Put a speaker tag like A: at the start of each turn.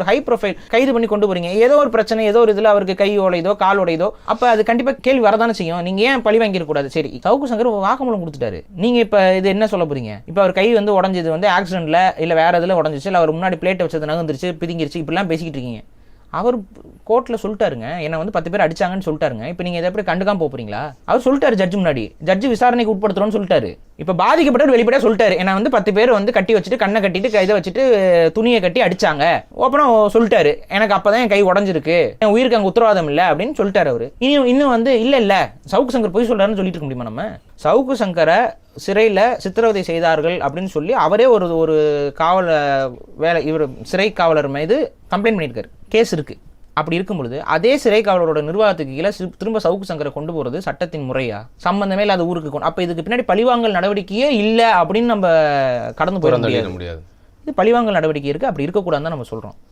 A: ஒரு high profile கைது பண்ணி கொண்டு போறீங்க. ஏதோ ஒரு பிரச்சனை ஏதோ ஒரு இதுல அவருக்கு கை உடையதோ கால் உடையதோ அப்ப அது கண்டிப்பா கேள்வி வரதானே செய்யும். நீங்க ஏன் பழி வாங்கிட கூடாது சரி சவுக்கு சங்கர் வாக்குமூலம் கொடுத்துட்டாரு. நீங்க இப்ப இது என்ன சொல்ல போறீங்க? இப்ப அவர் கை வந்து உடஞ்சது வந்து ஆக்சிடென்ட்ல இல்ல வேற இதுல உடஞ்சிச்சு இல்ல அவர் முன்னாடி பிளேட் வச்சது நகர்ந்துருச்சு பிதிங்கிருச்சு இப்படிலாம் பேசிக்கிட்டு இருக்கீங்க. அவர் கோர்ட்டில் சொல்லிட்டாருங்க. என்னை வந்து பத்து பேர் அடிச்சாங்கன்னு சொல்லிட்டாருங்க. இப்போ நீங்கள் இதை எப்படி கண்டுக்காம போகிறீங்களா அவர் சொல்லிட்டாரு ஜட்ஜ் முன்னாடி. ஜட்ஜ் விசாரணைக்கு உட்படுத்துறோம்னு சொல்லிட்டாரு. இப்போ பாதிக்கப்பட்டவர் வெளிப்படையாக சொல்லிட்டாரு. ஏன்னா வந்து பத்து பேர் வந்து கட்டி வச்சுட்டு கண்ணை கட்டிட்டு இதை வச்சுட்டு துணியை கட்டி அடிச்சாங்க. அப்புறம் சொல்லிட்டாரு. எனக்கு அப்போ தான் என் கை உடஞ்சிருக்கு. என் உயிருக்கு அங்கே உத்தரவாதம் இல்லை அப்படின்னு சொல்லிட்டாரு அவர். இன்னும் இன்னும் வந்து இல்லை இல்லை. சவுக்கு சங்கர் பொய் சொல்கிறாருன்னு சொல்லிட்டு இருக்க முடியுமா நம்ம? சவுக்கு சங்கரை சிறையில் சித்திரவதை செய்தார்கள் அப்படின்னு சொல்லி அவரே ஒரு ஒரு காவல வேலை இவர் சிறை காவலர் மீது கம்ப்ளைண்ட் பண்ணியிருக்காரு. கேஸ் இருக்கு. அப்படி இருக்கும் பொழுது அதே சிறை காவலரோட நிர்வாகத்துக்கு கீழே திரும்ப சவுக்கு சங்கரை கொண்டு போறது சட்டத்தின் முறையா? சம்பந்தமே இல்லாத ஊருக்கு கொண்டு அப்ப இதுக்கு பின்னாடி பழிவாங்கல் நடவடிக்கையே இல்லை அப்படின்னு நம்ம கடந்து போயிட
B: முடியாது.
A: இது பழிவாங்கல் நடவடிக்கை இருக்கு. அப்படி இருக்கக்கூடாதுன்னு தான் நம்ம சொல்றோம்.